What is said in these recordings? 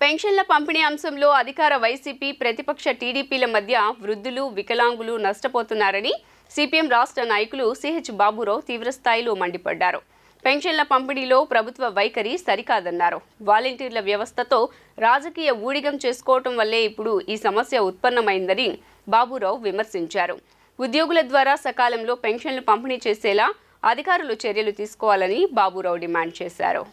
పెన్షన్ల పంపిణీ అంశంలో అధికార వైసీపీ ప్రతిపక్ష టీడీపీల మధ్య వృద్ధులు వికలాంగులు నష్టపోతున్నారని సిపిఎం రాష్ట్ర నాయకులు సిహెచ్ బాబురావు తీవ్రస్థాయిలో మండిపడ్డారు. పెన్షన్ల పంపిణీలో ప్రభుత్వ వైఖరి సరికాదన్నారు. వాలంటీర్ల వ్యవస్థతో రాజకీయ ఊడిగం చేసుకోవటం వల్లే ఇప్పుడు ఈ సమస్య ఉత్పన్నమైందని బాబురావు విమర్శించారు. ఉద్యోగుల ద్వారా సకాలంలో పెన్షన్లు పంపిణీ చేసేలా అధికారులు చర్యలు తీసుకోవాలని బాబురావు డిమాండ్ చేశారు.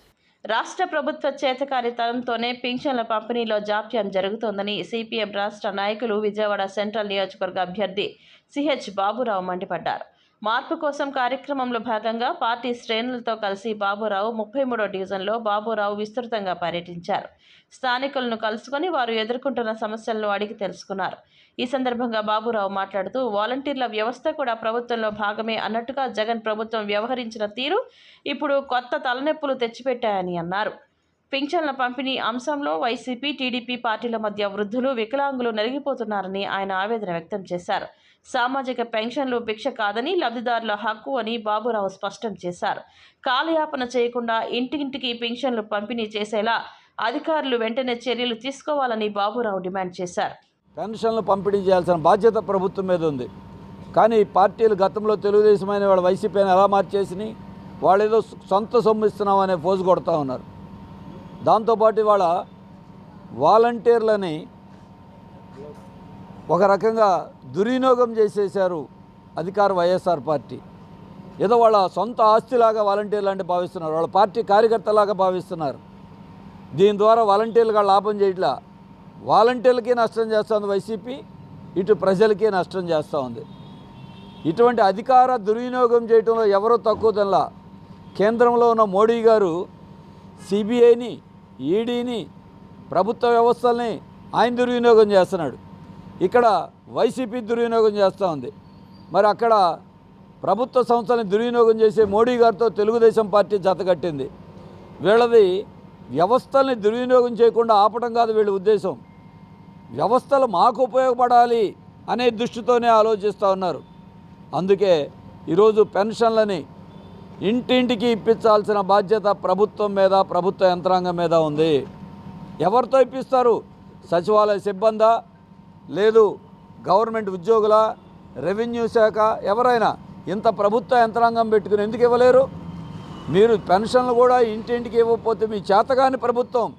రాష్ట్ర ప్రభుత్వ చేతకారితనంతోనే పింఛన్ల పంపిణీలో జాప్యం జరుగుతోందని సిపిఎం రాష్ట్ర నాయకులు విజయవాడ సెంట్రల్ నియోజకవర్గ అభ్యర్థి సిహెచ్ బాబురావు మండిపడ్డారు. మార్పు కోసం కార్యక్రమంలో భాగంగా పార్టీ శ్రేణులతో కలిసి బాబురావు ముప్పై మూడో డివిజన్లో బాబురావు విస్తృతంగా పర్యటించారు. స్థానికులను కలుసుకొని వారు ఎదుర్కొంటున్న సమస్యలను అడిగి తెలుసుకున్నారు. ఈ సందర్భంగా బాబురావు మాట్లాడుతూ వాలంటీర్ల వ్యవస్థ కూడా ప్రభుత్వంలో భాగమే అన్నట్టుగా జగన్ ప్రభుత్వం వ్యవహరించిన తీరు ఇప్పుడు కొత్త తలనొప్పులు తెచ్చిపెట్టాయని అన్నారు. పింఛన్ల పంపిణీ అంశంలో వైసీపీ టీడీపీ పార్టీల మధ్య వృద్ధులు వికలాంగులు నలిగిపోతున్నారని ఆయన ఆవేదన వ్యక్తం చేశారు. సామాజిక పెన్షన్లు భిక్ష కాదని లబ్ధిదారుల హక్కు అని బాబురావు స్పష్టం చేశారు. కాలయాపన చేయకుండా ఇంటింటికి పెన్షన్లు పంపిణీ చేసేలా అధికారులు వెంటనే చర్యలు తీసుకోవాలని బాబురావు డిమాండ్ చేశారు. పెన్షన్లు పంపిణీ చేయాల్సిన బాధ్యత ప్రభుత్వం మీద ఉంది. కానీ పార్టీలు గతంలో తెలుగుదేశమైన వాళ్ళు వైసీపీని ఎలా మార్చేసినాయి వాళ్ళు ఏదో సొంత సొమ్ము ఇస్తున్నామనే ఫోజు కొడతా ఉన్నారు. దాంతోపాటు ఇవాళ వాలంటీర్లని ఒక రకంగా దుర్వినియోగం చేసేశారు అధికార వైఎస్ఆర్ పార్టీ. ఏదో వాళ్ళ సొంత ఆస్తిలాగా వాలంటీర్లు అంటే భావిస్తున్నారు వాళ్ళ పార్టీ కార్యకర్తలాగా భావిస్తున్నారు. దీని ద్వారా వాలంటీర్లుగా లాభం చేయట్లా. వాలంటీర్లకి నష్టం చేస్తుంది వైసీపీ ఇటు ప్రజలకి నష్టం చేస్తూ ఉంది. ఇటువంటి అధికార దుర్వినియోగం చేయటంలో ఎవరో తక్కువ కేంద్రంలో ఉన్న మోడీ గారు సిబిఐని ఈడీని ప్రభుత్వ వ్యవస్థల్ని ఆయన దుర్వినియోగం చేస్తున్నాడు. ఇక్కడ వైసీపీ దుర్వినియోగం చేస్తూ ఉంది. మరి అక్కడ ప్రభుత్వ సంస్థలని దుర్వినియోగం చేసే మోడీ గారితో తెలుగుదేశం పార్టీ జతకట్టింది వీళ్ళది వ్యవస్థల్ని దుర్వినియోగం చేయకుండా ఆపటం కాదు వీళ్ళ ఉద్దేశం. వ్యవస్థలు మాకు ఉపయోగపడాలి అనే దృష్టితోనే ఆలోచిస్తూ ఉన్నారు. అందుకే ఈరోజు పెన్షన్లని ఇంటింటికి ఇప్పించాల్సిన బాధ్యత ప్రభుత్వం మీద ప్రభుత్వ యంత్రాంగం మీద ఉంది. ఎవరితో ఇప్పిస్తారు? సచివాలయ సిబ్బందా? లేదు గవర్నమెంట్ ఉద్యోగుల? రెవెన్యూ శాఖ? ఎవరైనా? ఇంత ప్రభుత్వ యంత్రాంగం పెట్టుకుని ఎందుకు ఇవ్వలేరు? మీరు పెన్షన్లు కూడా ఇంటింటికి ఇవ్వకపోతే మీ చేతగాని ప్రభుత్వం.